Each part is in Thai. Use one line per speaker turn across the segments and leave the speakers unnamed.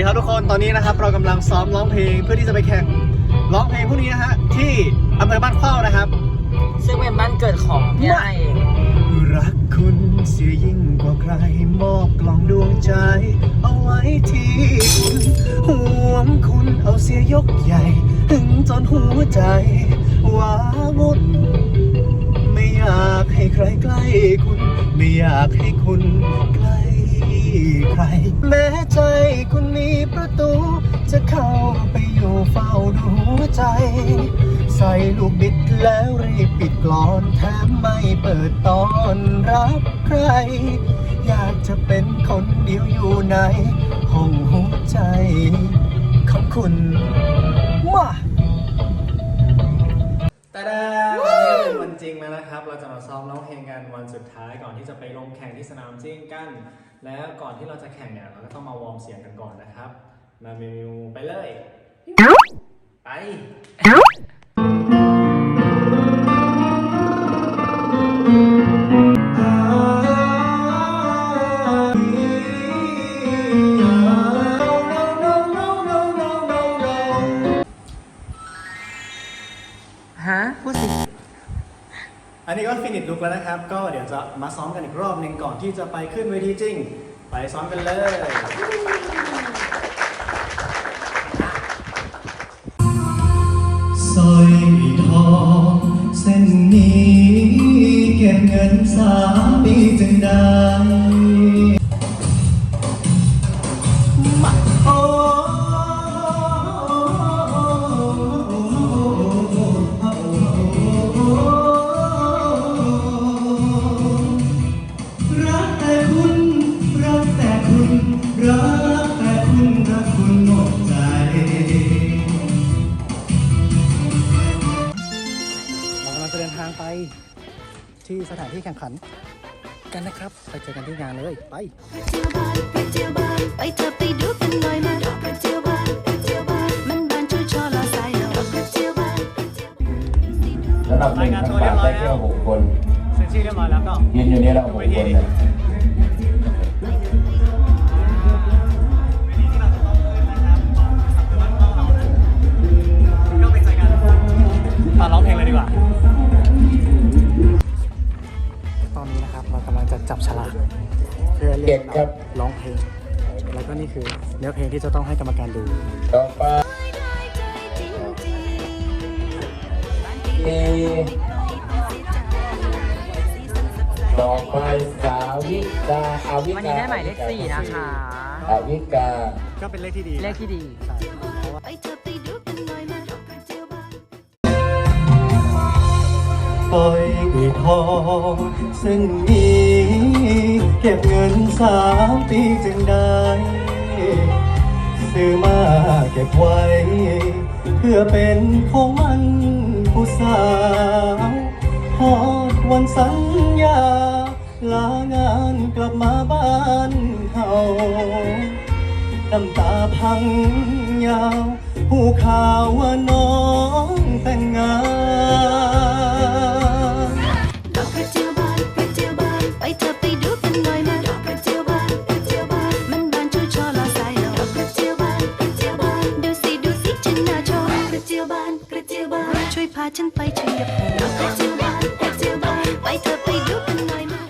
ดีครับทุกคนตอนนี้นะครับ เรากำลังซ้อมร้องเพลงเพื่อที่จะไปแข่งร้องเพลงพวกนี้นะฮะที่อำเภอบ้านเข้านะครับ
ซึ่งเป็นบ้านเกิดของพี่ไอเอง
รักคุณเสียยิ่งกว่าใครมอบกล่องดวงใจ เอาไว้ที่คุณห่วงคุณเอาเสียยกใหญ่ถึงจนหัวใจว้าวุ่นไม่อยากให้ใครใกล้คุณ ไม่อยากให้คุณใกล้ ใครแม้ใจคุณมีประตู จะเข้าไปอยู่เฝ้าดูหัวใจ ใส่ลูกบิดแล้วรีบปิดกลอนแถมไม่เปิดตอนรับใคร อยากจะเป็นคนเดียวอยู่ในห้องหัวใจ ของคุณมาตาดาวันนี้เป็นวันจริงแล้วนะครับ เราจะมาซ้อมร้องเพลงกันวันสุดท้ายก่อนที่จะไปลงแข่งที่สนามจริงกัน แล้วก่อนที่เราจะแข่งเนี่ยเราก็ต้องมาวอร์มเสียงกันก่อนนะครับ มาเมนูไปเลย ไป
ฮะพูดสิ
อันนี้ก็ฟินิชลุกแล้วนะครับ ก็เดี๋ยวจะมาซ้อมกันอีกรอบหนึ่งก่อนที่จะไปขึ้นเวทีจริง ไปซ้อมกันเลยสร้อยทองเส้นนี้ เก็บเงินสามปีจึงได้ ที่สถานที่แข่งขันกันนะครับ ไปเจอกันที่งานเลยไป
ไปเที่ยวบ้านไปเที่ยวบ้านไปเธอไปดูกันหน่อยมาเราไปเที่ยวบ้านไปเที่ยวบ้านมันบ้านช่วยชอลาสายเราไปเที่ยวบ้านไปเที่ยวบ้าน
ระดับหนึ่งทั้งสามได้แค่หกคน
เซ็นชื่อเรียบร้อยแล้วก็
ยืนอยู่นี่แล้วหกคน
กำลังจะจับฉลากเพื่อเล่นร้องเพลง แล้วก็นี่คือเนื้อเพลงที่จะต้องให้กรรมการดู
ต่อไป
จริง
เอต่อไปสาวิกาอาวิกา
วันนี้ได้หมายเลขสี่นะคะ
อาวิกา
ก็เป็นเลขที่ดี
เลขที่ดี
ป
ล่อยทอง ซึ่งมี เก็บเงินสามปีจึงได้ ซื้อมาเก็บไว้ เพื่อเป็นของมันผู้สาวทอดวันสัญญา ลางานกลับมาบ้านเฮาน้ำตาพังยาวผู้ข่าวว่าน้องแต่งงาน
ฉันไปชัยภูมิเราไปเที่ยวบ้านไปเที่ยวบ้านไปเธอไปดูกันหน่อยมา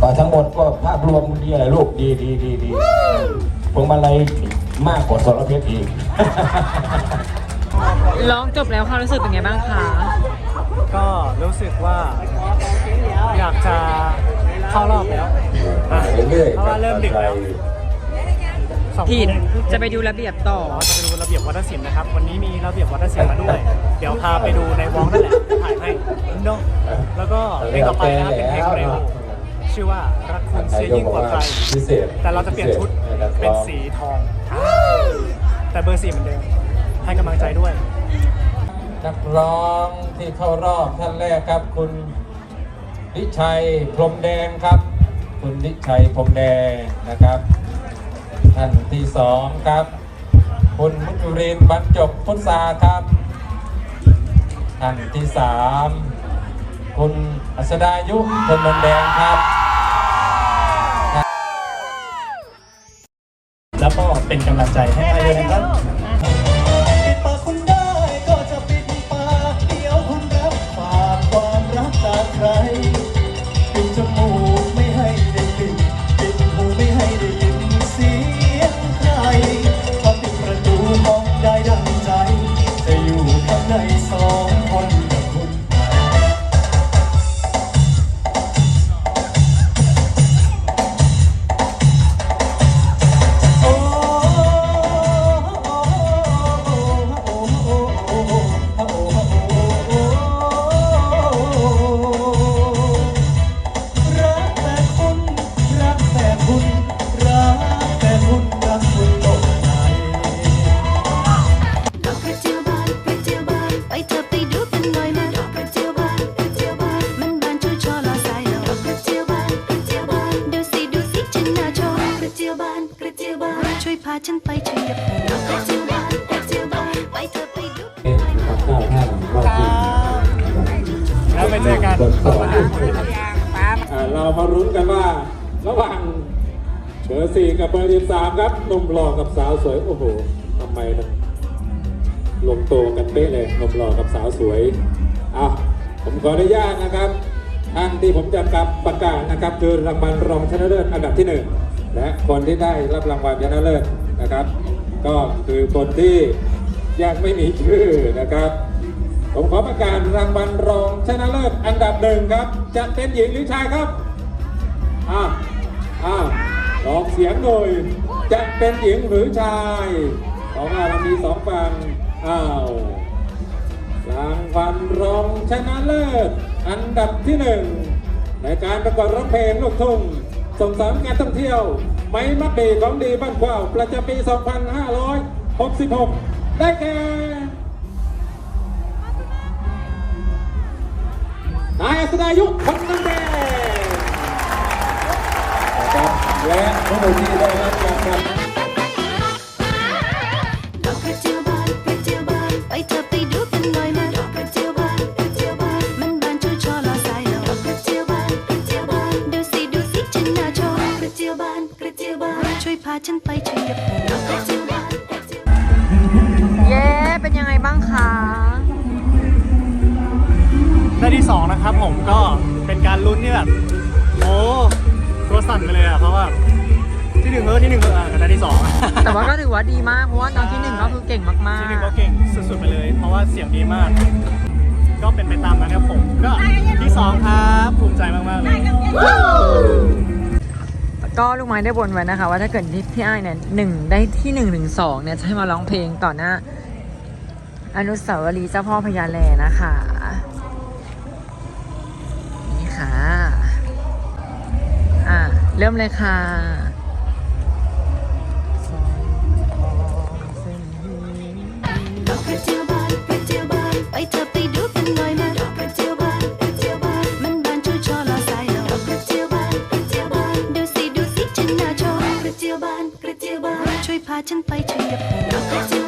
ก็ทั้งหมดก็ภาพรวมดีอะไรลูกดีดีดีดีพวงมาลัยมากกว่าสรเพชรอีก
ร้องจบแล้วความรู้สึกเป็นไงบ้างคะ
ก็รู้สึกว่า อยากจะเข้ารอบแล้ว อะ
เรื่อยๆ
เพราะว่าเริ่มดึกแล้วสอง
ผิด
ทุ่ม
จะไปดูระเบียบต่อ
จะไปดูระเบียบวัฒนศิลป์นะครับ วันนี้มีระเบียบวัฒนศิลป์มาด้วย เดี๋ยวพาไปดูในวองนั่นแหละ ถ่ายให้เนาะแล้วก็เพลงต่อไปนะครับเป็นเพลงเร็วชื่อว่ารักคุณเสียยิ่งกว่าใคร
พิเศษ
แต่เราจะเปลี่ยนชุดเป็นสีทอง แต่เบอร์สี่เหมือนเดิม ให้กำลังใจด้วย
นักร้องที่เข้ารอบท่านแรกครับ คุณนิชัยพรหมแดงครับ คุณนิชัยพรหมแดงนะครับ ท่านที่สองครับ คุณมุจุรินทร์บรรจบพุทธาครับ ท่านที่สามคุณอัศดายุพลนนแดงครับแล้วก็
เป็นกำลังใจให้ไอ้ด้วยนะครับปิ
ดป ฉันไปชัยภูมิดอกกระเจียวบานกระเจียวบานไปเธอไปดูกันหน่อยนะ
เก้าท่านรอบ
แล้วไปเจอกัน
อ่าเรามารุ้นกันว่า ระหว่างเบอร์สี่กับเบอร์สิบสามครับหนุ่มหล่อกับสาวสวย โอ้โหทำไมมันลงตัวกันเป๊ะเลยหนุ่มหล่อกับสาวสวยอะผมขออนุญาตนะครับท่านที่ผมจะกลับประกาศนะครับ คือรางวัลรองชนะเลิศอันดับที่หนึ่ง และคนที่ได้รับรางวัลชนะเลิศนะครับ ก็คือคนที่ยังไม่มีชื่อนะครับ ผมขอประกาศรางวัลรองชนะเลิศอันดับหนึ่งครับ จะเป็นหญิงหรือชายครับอ่าอ่าออกเสียงหน่อยจะเป็นหญิงหรือชายของเรามันมีสองฝั่งอ้าวรางวัลรองชนะเลิศ อันดับที่หนึ่งในการประกวดร้องเพลงลูกทุ่ง ส่งเสริมการท่องเที่ยว ไม้มัดดีของดีบ้านขวาวประจำปี 2566 ได้แก่นายสดายุคนนันเดนะครับและผู้ที่ได้รับ
การ ได้
ที่สองนะครับผมก็เป็นการลุ้นที่แบบโอ้ตัวสั่นไปเลยอะเพราะว่าที่หนึ่งเออที่หนึ่งเอออะก็ได้ที่สอง
แต่ว่าก็ถือว่าดีมากเพราะว่าน้องที่หนึ่งก็คือเก่งมาก
ที่หนึ่งก็เก่งสุดๆไปเลย เพราะว่าเสียงดีมาก ก็เป็นไปตามนั้นครับผม ก็ที่สองครับภูมิใจมากๆเลย
ๆ ก็ลูกไม้ได้บนไว้นะคะ ว่าถ้าเกิดที่พี่ไอ้ายเนี่ยหนึ่งได้ที่หนึ่งถึงสองเนี่ยจะให้มาร้องเพลงต่อหน้า อนุสาวรีย์เจ้าพ่อพญาแลนะคะนี่ ค่ะ อะเริ่มเลยค่ะ
ดอกกระเจียวบานกระเจียวบานไปเธอไปดูกันหน่อยนะดอกกระเจียวบานกระเจียวบานมันบานชูชอลอสายดอกกระเจียวบานกระเจียวบานดูสิดูสิฉันน่าชอบกระเจียวบานกระเจียวบานช่วยพาฉันไปชัยภูมิดอกกระเจียว